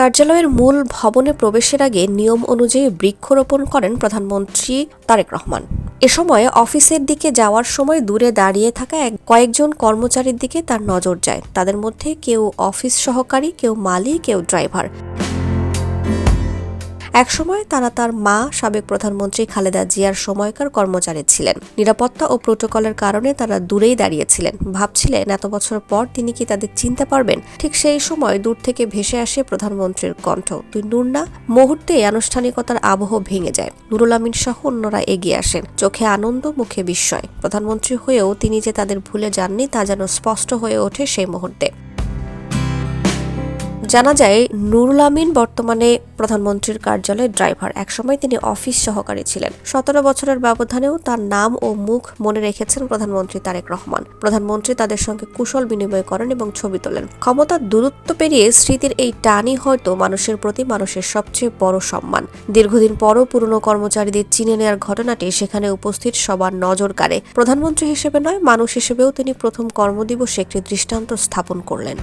কার্যালয়ের মূল ভবনে প্রবেশের আগে নিয়ম অনুযায়ী বৃক্ষরোপণ করেন প্রধানমন্ত্রী তারেক রহমান। এ সময় অফিসের দিকে যাওয়ার সময় দূরে দাঁড়িয়ে থাকা এক কয়েকজন কর্মচারীর দিকে তার নজর যায়। তাদের মধ্যে কেউ অফিস সহকারী, কেউ মালিক, কেউ ড্রাইভার। একসময় তারা তার মা, সাবেক প্রধানমন্ত্রী খালেদা জিয়ার সময়কার কর্মচারী ছিলেন। নিরাপত্তা ও প্রোটোকলের কারণে তারা দূরেই দাঁড়িয়েছিলেন। ভাবছিলেন, এত বছর পর তিনি কি তাদের চিনতে পারবেন? ঠিক সেই সময় দূর থেকে ভেসে আসে প্রধানমন্ত্রীর কণ্ঠ। তুই নূর না, মুহূর্তে আনুষ্ঠানিকতার আবহ ভেঙে যায়। নুরুল আমিন সহ অন্যরা এগিয়ে আসেন। চোখে আনন্দ, মুখে বিস্ময়। প্রধানমন্ত্রী হয়েও তিনি যে তাদের ভুলে যাননি, তা যেন স্পষ্ট হয়ে ওঠে সেই মুহূর্তে। জানা যায়, নুরুল আমিন বর্তমানে প্রধানমন্ত্রীর কার্যালয়ের ড্রাইভার। একসময় তিনি অফিস সহকারী ছিলেন। সতেরো বছরের ব্যবধানেও তার নাম ও মুখ মনে রেখেছেন প্রধানমন্ত্রী তারেক রহমান। প্রধানমন্ত্রী তাদের সঙ্গে কুশল বিনিময় করেন এবং ছবি তোলেন। ক্ষমতার দূরত্ব পেরিয়ে স্মৃতির এই টানই হয়তো মানুষের প্রতি মানুষের সবচেয়ে বড় সম্মান। দীর্ঘদিন পরও পুরনো কর্মচারীদের চিনে নেওয়ার ঘটনাটি সেখানে উপস্থিত সবার নজর কাড়ে। প্রধানমন্ত্রী হিসেবে নয়, মানুষ হিসেবেও তিনি প্রথম কর্মদিবসে একটি দৃষ্টান্ত স্থাপন করলেন।